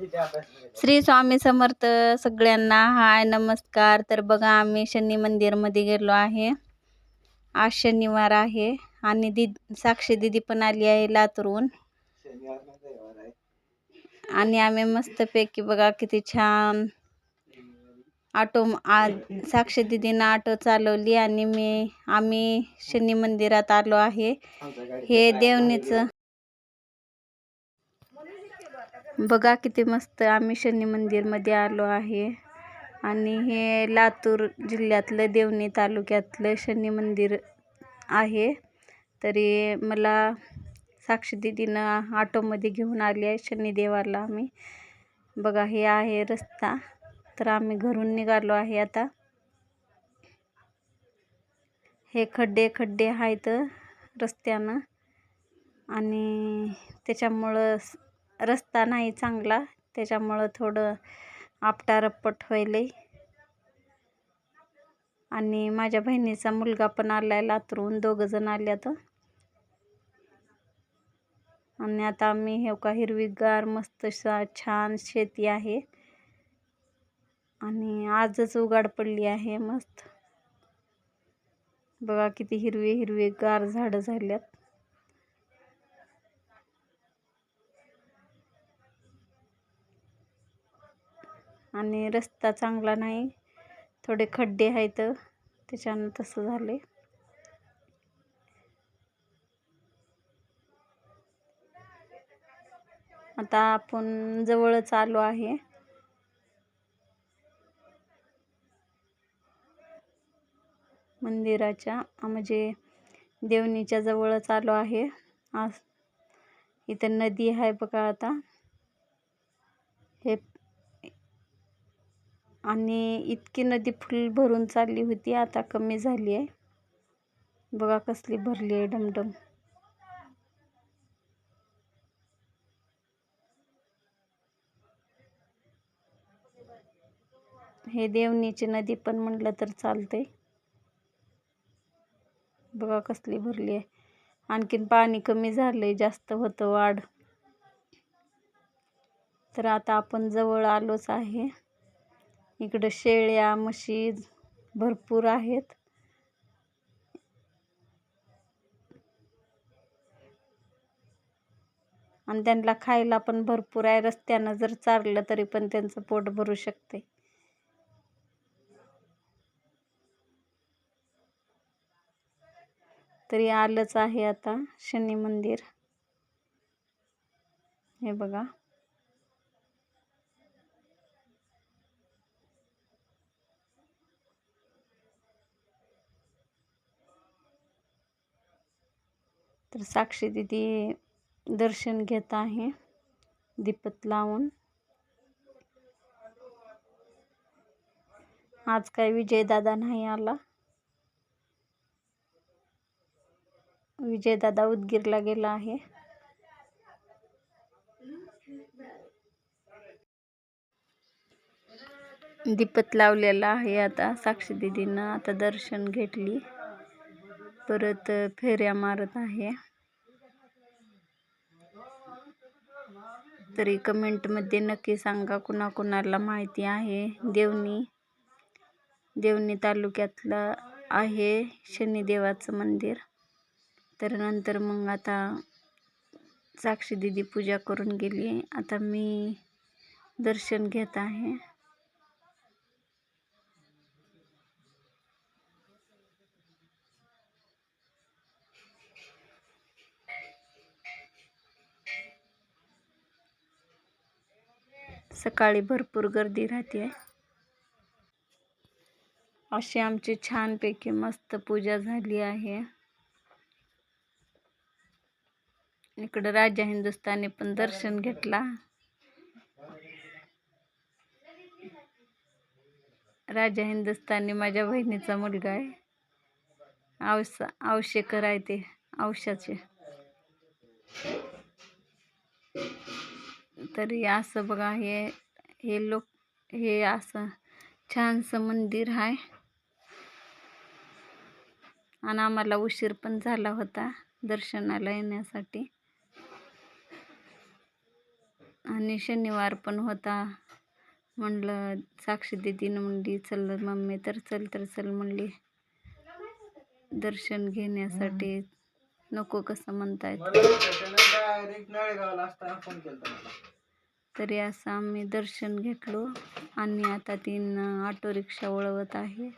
श्री स्वामी समर्थ सगळ्यांना हाय नमस्कार. तर बघा आम्ही शनी मंदिरमध्ये गेलो आहे. आज शनिवार आहे आणि दि साक्षी दिदी पण आली आहे लातूरून आणि आम्ही मस्तपैकी बघा किती छान ऑटो आज साक्षी दिदीनं ऑटो चालवली आणि मी आम्ही शनी मंदिरात आलो आहे. हे देवणीचं बघा किती मस्त आम्ही शनी मंदिरमध्ये आलो आहे. आणि हे लातूर जिल्ह्यातलं देवणी तालुक्यातलं शनी मंदिर आहे. तरी मला साक्षी दिदीनं ऑटोमध्ये घेऊन आली आहे शनिदेवाला आम्ही. बघा हे आहे रस्ता. तर आम्ही घरून निघालो आहे आता. हे खड्डे खड्डे आहेत रस्त्यानं. आणि त्याच्यामुळं रस्ता नाही चांगला त्याच्यामुळं थोडं आपटारपट व्हायले आणि माझ्या बहिणीचा मुलगा पण आला आहे दोघं दोघंजण आल्यात. आणि आता आम्ही हे का हिरवीगार मस्त सा छान शेती आहे. आणि आजच उघाड पडली आहे मस्त. बघा किती हिरवी हिरवी गार झाडं झाल्यात. आणि रस्ता चांगला नाही. थोडे खड्डे आहेत. त्याच्यानं तसं झाले आता आपण जवळच आलो आहे. मंदिराच्या म्हणजे देवणीच्या जवळच आलो आहे. आज इथं नदी आहे बघा आता. हे आणि इतकी नदी फुल भरून चालली होती आता कमी झाली आहे. बघा कसली भरली आहे डमडम. हे देवणीची नदी पण म्हटलं तर चालते बघा कसली भरली आहे. आणखीन पाणी कमी झालंय जास्त होतं वाढ. तर आता आपण जवळ आलोच आहे. इकडं शेळ्या म्हशी भरपूर आहेत. आणि त्यांना खायला पण भरपूर आहे. रस्त्यानं जर चारलं तरी पण त्यांचं पोट भरू शकते. तरी आलंच आहे आता शनी मंदिर. हे बघा. तर साक्षी दिदी दर्शन घेत आहे. दीपत लावून. आज काय विजयदादा नाही आला. विजयदादा उदगीरला गेला आहे. दीपत लावलेला आहे आता. साक्षी दिदीनं आता दर्शन घेतली. परत फेऱ्या मारत आहे. तरी कमेंटमध्ये नक्की सांगा कुणाकुणाला माहिती आहे. देवणी देवणी तालुक्यातलं आहे शनिदेवाचं मंदिर. तर नंतर मग आता साक्षी दिदी पूजा करून गेली. आता मी दर्शन घेत आहे. सकाळी भरपूर गर्दी राहते. अशी आमची छानपैकी मस्त पूजा झाली आहे. इकडं राजा हिंदुस्थानी पण दर्शन घेतला. राजा हिंदुस्थानी माझ्या बहिणीचा मुलगा आहे. औष औषेकर आहे ते औषाचे. तरी असं बघा हे हे लोक हे असं छानसं मंदिर आहे आणि आम्हाला उशीर पण झाला होता दर्शनाला येण्यासाठी. आणि शनिवार पण होता. म्हणलं साक्षी दिदीनं म्हणली चल मम्मी तर चल तर चल म्हणली. दर्शन घेण्यासाठी. नको कसं म्हणतायत. तरी असं आम्ही दर्शन घेतलो आणि आता तीन ऑटो रिक्षा वळवत आहे.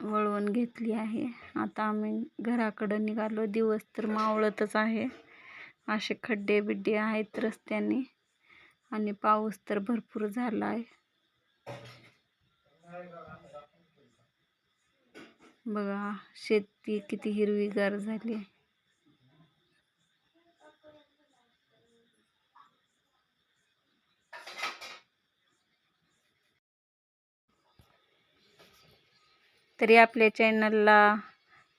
वळवून घेतली आहे. आता आम्ही घराकडं निघालो. दिवस तर मावळतच आहे. असे खड्डे बिड्डे आहेत रस्त्याने आणि पाऊस तर भरपूर झाला आहे बघा शेती किती हिरवीगार झाली. आहे तरी आपल्या चॅनलला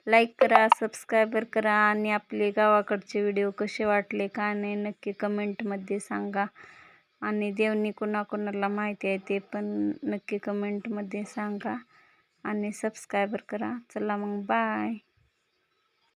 लाईक करा सबस्क्रायबर करा आणि आपले गावाकडचे व्हिडिओ कसे वाटले का नाही नक्की कमेंटमध्ये सांगा. आणि देवनी कोणाकोणाला माहिती आहे ते पण नक्की कमेंटमध्ये सांगा. आणि सबस्क्रायबर करा. चला मग बाय